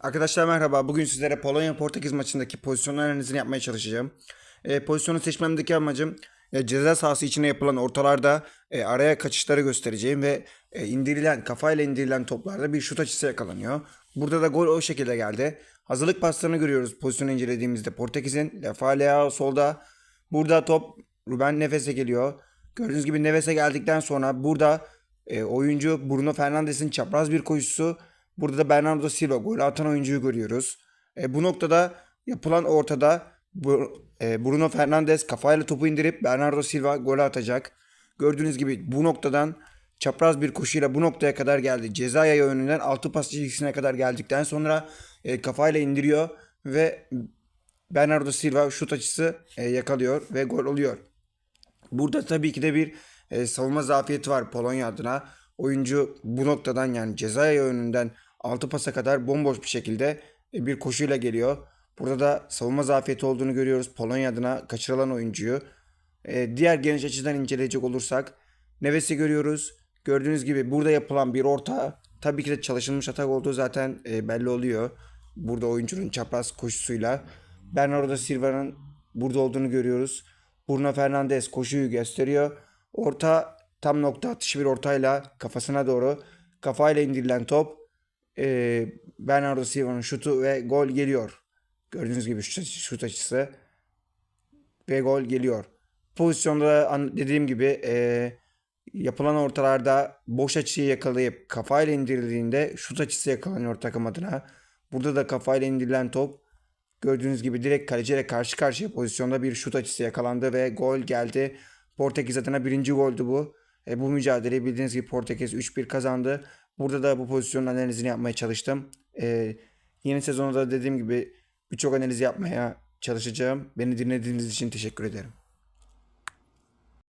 Arkadaşlar merhaba. Bugün sizlere Polonya Portekiz maçındaki pozisyon analizini yapmaya çalışacağım. E, pozisyonu seçmemdeki amacım e, ceza sahası içine yapılan ortalarda e, araya kaçışları göstereceğim ve e, indirilen kafayla indirilen toplarda bir şut açısı yakalanıyor. Burada da gol o şekilde geldi. Hazırlık paslarını görüyoruz pozisyonu incelediğimizde. Portekiz'in Lefa solda. Burada top Ruben Nefes'e geliyor. Gördüğünüz gibi Nefes'e geldikten sonra burada e, oyuncu Bruno Fernandes'in çapraz bir koşusu. Burada da Bernardo Silva gol atan oyuncuyu görüyoruz. E, bu noktada yapılan ortada e, Bruno Fernandes kafayla topu indirip Bernardo Silva gol atacak. Gördüğünüz gibi bu noktadan çapraz bir koşuyla bu noktaya kadar geldi. Ceza yayı önünden altı pas çizgisine kadar geldikten sonra e, kafayla indiriyor ve Bernardo Silva şut açısı e, yakalıyor ve gol oluyor. Burada tabii ki de bir e, savunma zafiyeti var Polonya adına. Oyuncu bu noktadan yani ceza yayı önünden 6 pasa kadar bomboş bir şekilde e, bir koşuyla geliyor. Burada da savunma zafiyeti olduğunu görüyoruz Polonya adına kaçırılan oyuncuyu. E, diğer geniş açıdan inceleyecek olursak Neves'i görüyoruz. Gördüğünüz gibi burada yapılan bir orta tabii ki de çalışılmış atak olduğu zaten e, belli oluyor. Burada oyuncunun çapraz koşusuyla. Bernardo Silva'nın burada olduğunu görüyoruz. Bruno Fernandes koşuyu gösteriyor. Orta tam nokta atışı bir ortayla kafasına doğru kafayla indirilen top e, Bernardo Silva'nın şutu ve gol geliyor. Gördüğünüz gibi şut, şut açısı ve gol geliyor. Pozisyonda dediğim gibi e, yapılan ortalarda boş açıyı yakalayıp kafayla indirildiğinde şut açısı yakalanıyor takım adına. Burada da kafayla indirilen top gördüğünüz gibi direkt kaleciyle karşı karşıya pozisyonda bir şut açısı yakalandı ve gol geldi. Portekiz adına birinci goldü bu. E, bu mücadeleyi bildiğiniz gibi Portekiz 3-1 kazandı. Burada da bu pozisyonun analizini yapmaya çalıştım. E, yeni sezonda da dediğim gibi birçok analiz yapmaya çalışacağım. Beni dinlediğiniz için teşekkür ederim.